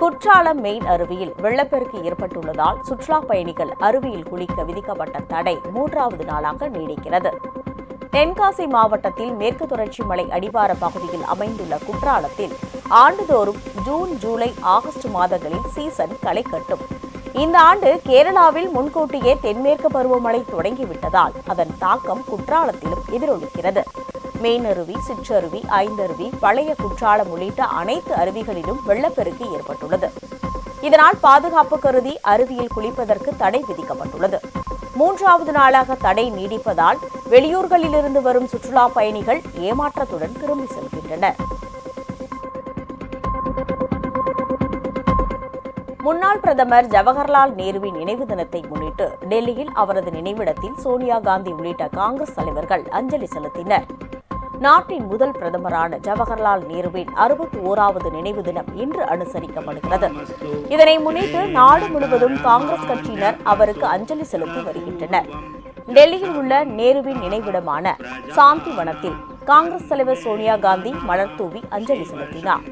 Courtallam main அருவியில் வெள்ளப்பெருக்கு ஏற்பட்டுள்ளதால் சுற்றுலா பயணிகள் அருவியில் குளிக்க விதிக்கப்பட்ட தடை மூன்றாவது நாளாக நீடிக்கிறது. தென்காசி மாவட்டத்தில் மேற்கு தொடர்ச்சி மலை அடிவார பகுதியில் அமைந்துள்ள குற்றாலத்தில் ஆண்டுதோறும் ஜூன் ஜூலை ஆகஸ்ட் மாதங்களில் சீசன் களை கட்டும். இந்த ஆண்டு கேரளாவில் முன்கூட்டியே தென்மேற்கு பருவமழை தொடங்கிவிட்டதால் அதன் தாக்கம் குற்றாலத்திலும் எதிரொலிக்கிறது. மெயினருவி சிற்றருவி ஐந்தருவி பழைய குற்றாலம் உள்ளிட்ட அனைத்து அருவிகளிலும் வெள்ளப்பெருக்கு ஏற்பட்டுள்ளது. இதனால் பாதுகாப்பு கருதி அருவியில் குளிப்பதற்கு தடை விதிக்கப்பட்டுள்ளது. மூன்றாவது நாளாக தடை நீடிப்பதால் வெளியூர்களிலிருந்து வரும் சுற்றுலா பயணிகள் ஏமாற்றத்துடன் திரும்பி செல்கின்றனர். முன்னாள் பிரதமர் ஜவஹர்லால் நேருவின் நினைவு தினத்தை முன்னிட்டு டெல்லியில் அவரது நினைவிடத்தில் சோனியா காந்தி உள்ளிட்ட காங்கிரஸ் தலைவர்கள் அஞ்சலி செலுத்தினர். நாட்டின் முதல் பிரதமரான ஜவஹர்லால் நேருவின் அறுபத்தி ஓராவது நினைவு தினம் இன்று அனுசரிக்கப்படுகிறது. இதனை முன்னிட்டு நாடு முழுவதும் காங்கிரஸ் கட்சியினர் அவருக்கு அஞ்சலி செலுத்தி வருகின்றனர். டெல்லியில் உள்ள நேருவின் நினைவிடமான சாந்தி வனத்தில் காங்கிரஸ் தலைவர் சோனியா காந்தி மலர் தூவி அஞ்சலி செலுத்தினார்.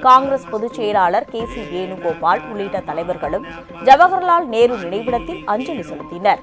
காங்கிரஸ் பொதுச் செயலாளர் கே சி வேணுகோபால் உள்ளிட்ட தலைவர்களும் ஜவஹர்லால் நேரு நினைவிடத்தில் அஞ்சலி செலுத்தினர்.